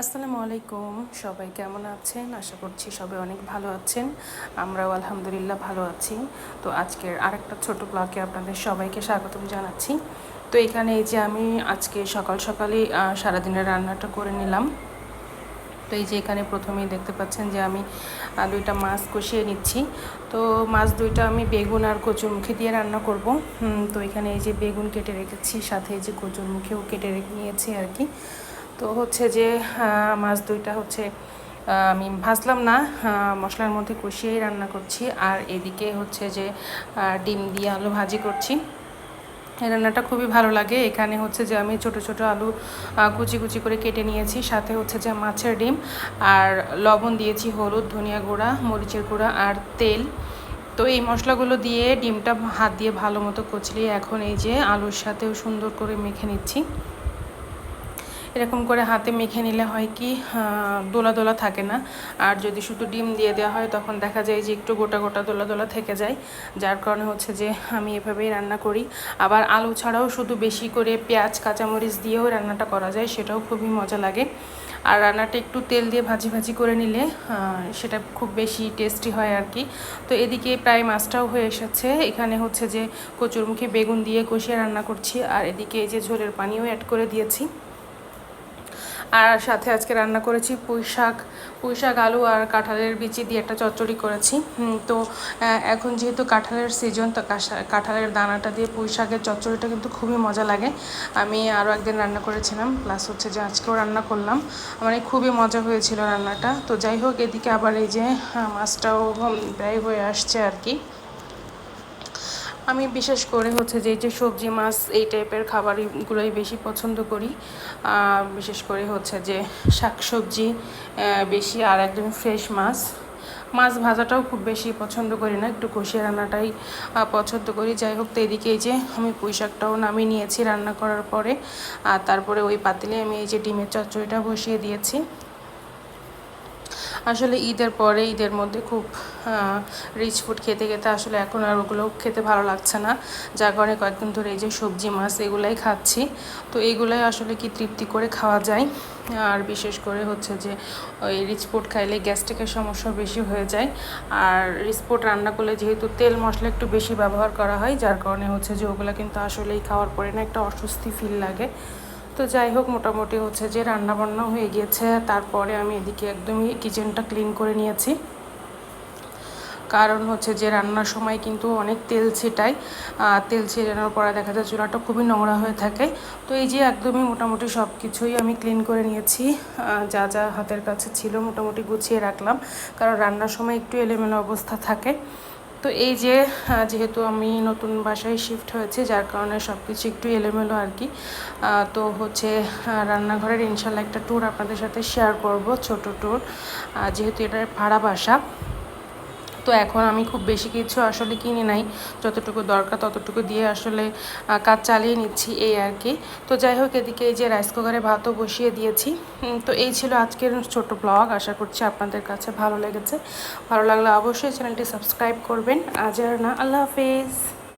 আসসালামু আলাইকুম। সবাই কেমন আছেন? আশা করছি সবাই অনেক ভালো আছেন। আমরাও আলহামদুলিল্লাহ ভালো আছি। তো আজকের আরেকটা ছোট ব্লগে আপনাদের সবাইকে স্বাগতম জানাচ্ছি। তো এখানে এই যে আমি আজকে সকাল সকালে সারাদিনের রান্নাটা করে নিলাম। তো এই যে এখানে প্রথমেই দেখতে পাচ্ছেন যে আমি দুইটা মাছ কষিয়ে নিচ্ছি। তো মাছ দুইটা আমি বেগুন আর কচুরমুখী দিয়ে রান্না করব। তো এখানে এই যে বেগুন কেটে রেখেছি, সাথে এই যে কচুরমুখীও কেটে রেখে নিয়েছি আর কি। তো হচ্ছে যে মাছ দুইটা হচ্ছে আমি ভাজলাম না মশলার মধ্যে কষিয়েই রান্না করছি। আর এদিকে হচ্ছে যে ডিম দিয়ে আলু ভাজি করছি। এই রান্নাটা খুবই ভালো লাগে। এখানে হচ্ছে যে, আমি ছোট ছোট আলু কুচি কুচি করে কেটে নিয়েছি। সাথে হচ্ছে যে, মাছের ডিম। আর লবণ দিয়েছি হলুদ, ধনিয়া গুঁড়া, মরিচের গুঁড়া আর তেল। তো এই মশলাগুলো দিয়ে ডিমটা হাত দিয়ে ভালো মতো কচলিয়ে এখন এই যে, আলুর সাথেও সুন্দর করে মেখে নিচ্ছি। এরকম করে হাতে মেখে নিলে হয় কি দোলা দোলা থাকে না। আর যদি শুধু ডিম দিয়ে দেওয়া হয়, তখন দেখা যায় যে একটু গোটা গোটা দোলা দোলা থেকে যায়। যার কারণে হচ্ছে যে আমি এভাবেই রান্না করি। আবার আলু ছাড়াও শুধু বেশি করে পেঁয়াজ, কাঁচামরিচ দিয়েও রান্নাটা করা যায়, সেটাও খুবই মজা লাগে। আর রান্নাটা একটু তেল দিয়ে ভাজি ভাজি করে নিলে সেটা খুব বেশি টেস্টি হয় আর কি। তো এদিকে প্রায় মাছটাও হয়ে এসেছে। এখানে হচ্ছে যে কচুরমুখী বেগুন দিয়ে কষিয়ে রান্না করছি। আর এদিকে এই যে ঝোলের পানিও অ্যাড করে দিয়েছি। আর সাথে আজকে রান্না করেছি পুঁই শাক পুঁই শাক আলু আর কাঁঠালের বিচি দিয়ে একটা চচ্চড়ি করেছি। তো এখন যেহেতু কাঁঠালের সিজন তো কাঁঠালের দানাটা দিয়ে পুঁই শাকের চচ্চড়িটা কিন্তু খুবই মজা লাগে। আমি আরও একদিন রান্না করেছিলাম প্লাস হচ্ছে যে আজকেও রান্না করলাম। মানে খুবই মজা হয়েছিল রান্নাটা। তো যাই হোক এদিকে আবার এই যে মাছটাও হুম, প্রায় হয়ে আসছে আর কি। আমি বিশেষ করে হচ্ছে যে যে সবজি, মাছ, এই টাইপের খাবারগুলোই বেশি পছন্দ করি। বিশেষ করে হচ্ছে যে শাক সবজি বেশি আর একদম ফ্রেশ মাছ। মাছ ভাজাটাও খুব বেশি পছন্দ করি না, একটু কষিয়ে রান্নাটাই পছন্দ করি। যাই হোক, তো এদিকে এই যে আমি পুঁই শাকটাও নামিয়ে নিয়েছি রান্না করার পরে। আর তারপরে ওই পাতিলে আমি এই যে ডিমের চচ্চড়িটা বসিয়ে দিয়েছি। আসলে ঈদের পরে, ঈদের মধ্যে খুব রিচ ফুড খেতে খেতে আসলে এখন আর ওগুলো খেতে ভালো লাগছে না। যার কারণে কয়েকদিন ধরে এই যে সবজি, মাছ এগুলাই খাচ্ছি। তো এইগুলাই আসলে কি তৃপ্তি করে খাওয়া যায়? আর বিশেষ করে হচ্ছে যে, ওই রিচ ফুড খাইলে গ্যাস্ট্রিকের সমস্যা বেশি হয়ে যায়। আর রিচ ফুড রান্না করলে যেহেতু তেল মশলা একটু বেশি ব্যবহার করা হয়, যার কারণে হচ্ছে যে ওগুলো কিন্তু আসলেই খাওয়ার পরে না একটা অস্বস্তি ফিল লাগে। তো যাই হোক, মোটামুটি হচ্ছে যে রান্না বান্না হয়ে গিয়েছে। তারপরে আমি এদিকে একদমই কিচেনটা ক্লিন করে নিয়েছি। কারণ হচ্ছে যে রান্নার সময় কিন্তু অনেক তেল ছিটায় তেল ছিটানোর পরে দেখা যায় চুলাটা খুবই নোংরা হয়ে থাকে। তো এই যে একদমই মোটামুটি সব কিছুই আমি ক্লিন করে নিয়েছি। যা যা হাতের কাছে ছিল মোটামুটি গুছিয়ে রাখলাম। কারণ রান্নার সময় একটু এলোমেলো অবস্থা থাকে। তো এই যে যেহেতু আমি নতুন বাসায় শিফট হয়েছে, যার কারণে সব কিছু একটু এলোমেলো আর কি তো হচ্ছে রান্নাঘরের ইনশাল্লাহ একটা ট্যুর আপনাদের সাথে শেয়ার করব, ছোট ট্যুর যেহেতু এটা ভাড়া বাসা। তো এখন আমি খুব বেশি কিছু আসলে কিনে নাই। যতটুকু দরকার ততটুকু দিয়ে আসলে কাজ চালিয়ে নিচ্ছি এই আর কি। তো যাই হোক, এদিকে এই যে রাইস কুকারে ভাতও বসিয়ে দিয়েছি। তো এই ছিল আজকের ছোট ব্লগ। আশা করছি আপনাদের কাছে ভালো লেগেছে। ভালো লাগলে অবশ্যই চ্যানেলটি সাবস্ক্রাইব করবেন। আজ আর না, আল্লাহ হাফেজ।